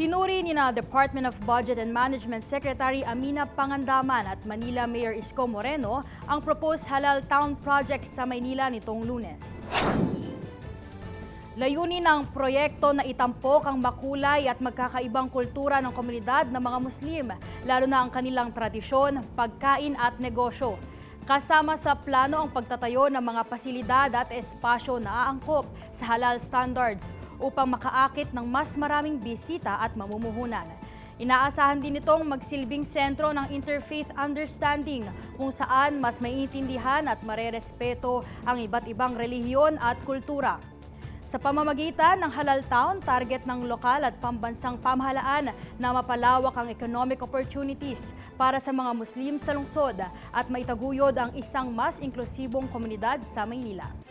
Sinuri ni na Department of Budget and Management Secretary Amina Pangandaman at Manila Mayor Isko Moreno ang proposed Halal Town Project sa Maynila nitong lunes. Layunin ng proyekto na itampok ang makulay at magkakaibang kultura ng komunidad ng mga Muslim, lalo na ang kanilang tradisyon, pagkain at negosyo. Kasama sa plano ang pagtatayo ng mga pasilidad at espasyo na aangkop sa halal standards upang makaakit ng mas maraming bisita at mamumuhunan. Inaasahan din itong magsilbing sentro ng interfaith understanding kung saan mas maiintindihan at marerespeto ang iba't ibang relihiyon at kultura. Sa pamamagitan ng Halal Town, target ng lokal at pambansang pamahalaan na mapalawak ang economic opportunities para sa mga Muslim sa lungsod at maitaguyod ang isang mas inklusibong komunidad sa Maynila.